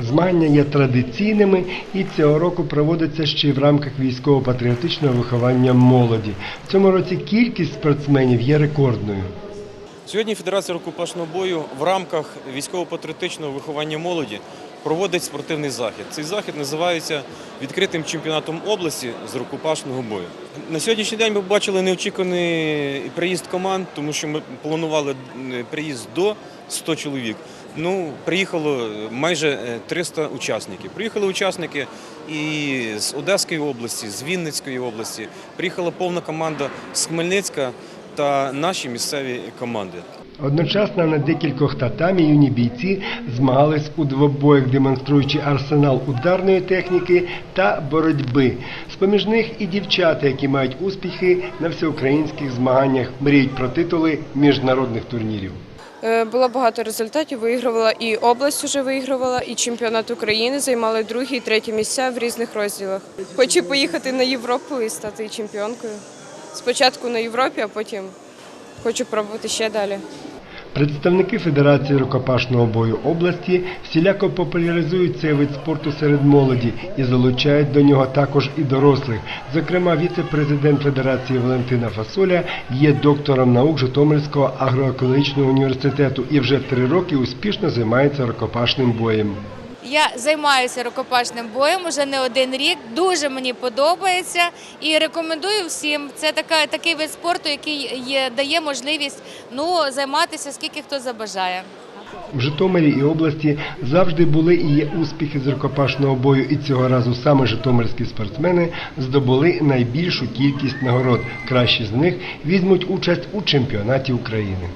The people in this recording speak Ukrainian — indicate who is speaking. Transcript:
Speaker 1: Змагання є традиційними і цього року проводиться ще й в рамках військово-патріотичного виховання молоді. В цьому році кількість спортсменів є рекордною.
Speaker 2: Сьогодні Федерація рукопашного бою в рамках військово-патріотичного виховання молоді проводить спортивний захід. Цей захід називається відкритим чемпіонатом області з рукопашного бою. На сьогоднішній день ми бачили неочікуваний приїзд команд, тому що ми планували приїзд до 100 чоловік. Ну, приїхало майже е, 300 учасників. Приїхали учасники і з Одеської області, з Вінницької області. Приїхала повна команда з Хмельницька та наші місцеві команди.
Speaker 1: Одночасно на декількох татамі юні бійці змагались у двобоях, демонструючи арсенал ударної техніки та боротьби. З-поміж них і дівчата, які мають успіхи на всеукраїнських змаганнях, мріють про титули міжнародних турнірів.
Speaker 3: Е, Було багато результатів. Виігрувала і область вже виігрувала, і чемпіонат України займали другі і треті місця в різних розділах. Хочу поїхати на Європу і стати чемпіонкою. Спочатку на Європі, а потім хочу пробувати ще далі.
Speaker 1: Представники Федерації рукопашного бою області всіляко популяризують цей вид спорту серед молоді і залучають до нього також і дорослих. Зокрема, віце-президент Федерації Валентина Фасоля є доктором наук Житомирського агроекологічного університету і вже три роки успішно займається рукопашним боєм.
Speaker 4: Я займаюся рукопашним боєм уже не один рік. Дуже мені подобається і рекомендую всім. Це така такий вид спорту, який є, дає можливість ну займатися скільки хто забажає.
Speaker 1: В Житомирі і області завжди були і є успіхи з рукопашного бою, і цього разу саме житомирські спортсмени здобули найбільшу кількість нагород. Кращі з них візьмуть участь у чемпіонаті України.